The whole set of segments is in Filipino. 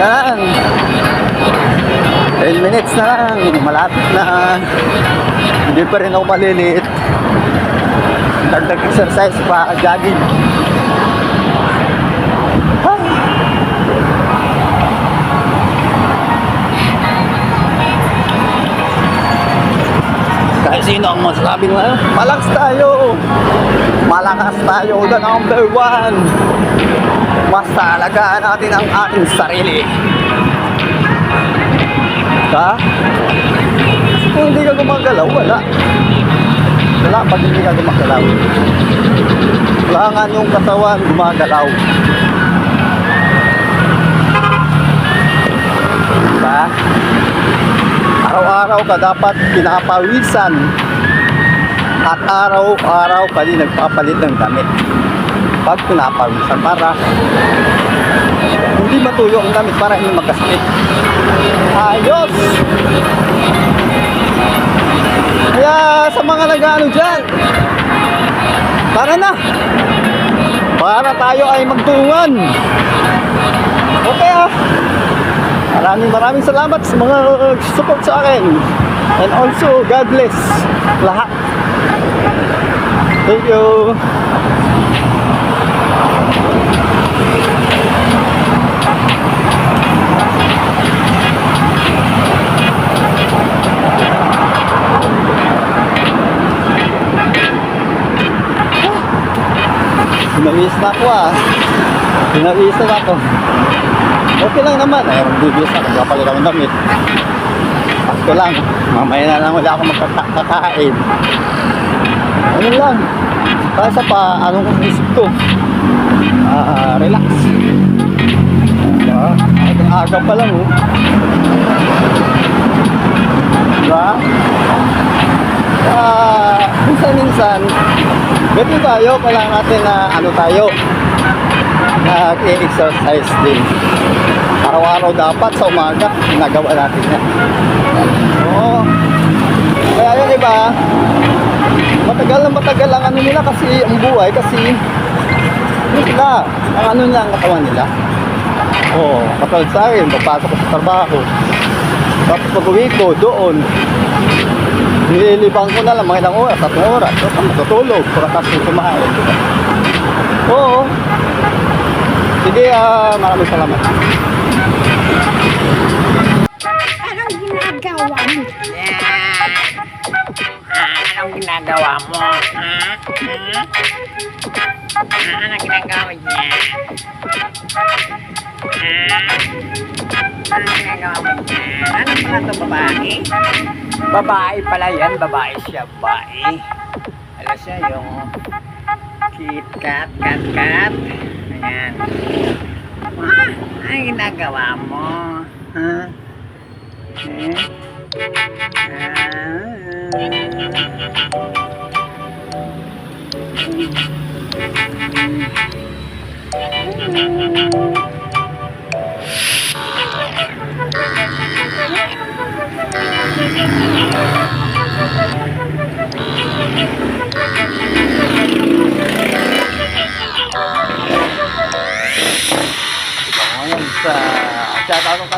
lang. 10 minutes na lang. Malapit na. Hindi pa rin ako malilit. Dagdag exercise pa. Jogging. Kahit sino ang masasabing, malax tayo. Malakas tayo, the number one. Mas talagaan natin ang ating sarili. Ha? Kung hindi ka gumagalaw, wala. Wala pag hindi ka gumagalaw. Kailangan yung katawan gumagalaw. Diba? Araw-araw ka dapat pinapawisan at araw-araw ka din nagpapalit ng damit. Pag pinapawisan para hindi matuyo ang damit para hindi magkasakit. Ayos! Kaya sa mga nag-ano dyan, tara na! Para tayo ay magtulungan. Okay ah! Maraming maraming salamat sa mga support sa akin. And also, God bless lahat. Thank you. Pinawis na ako ah. Pinawis na ako. Okay lang naman. Na. Magpapalit ako ng damit. Pasko lang. Mamaya na lang wala ako magkakain. Ano lang. Kaya sa pa, anong isip ko? Ah, relax. Diba? Ang aga pa lang oh. Diba? Ah, minsan-minsan, ganito tayo, kailangan natin na ano tayo, nag-exercise din. Araw-araw dapat sa umaga, nagawa natin yan. Oo. Kaya yung iba, matagal na matagal ang ano nila kasi ang buhay kasi yun sila, ang ano nila ang katawan nila. Oo, katulad sa akin, papasok sa trabaho. Tapos pag uwi ko, doon, nililibang ko na lang mga ilang oras, tatlong oras. Tapos matutulog, pagkatapos ko kumain. Oo. Sige, ah, maraming salamat. Mo? Yan. Ah, anong ginagawa mo? Ha? Hmm? Ah, anong ginagawa niya? Ah, anong ginagawa niya? Ano pala ito, babae? Babae pala yan, babae siya, babae. Ano siya, yung kit kat, kat, kat. Ayan. Ah, anong ginagawa mo? Ha? Eh? Chào tao không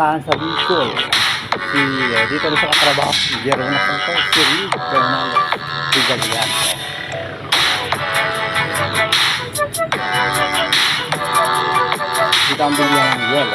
Kamustahan sa Bicol. Si, uh, dito rin sa katrabaho, si Jerome Santos, si Reed Fernando, si Galian. Dito ang bigyan ng.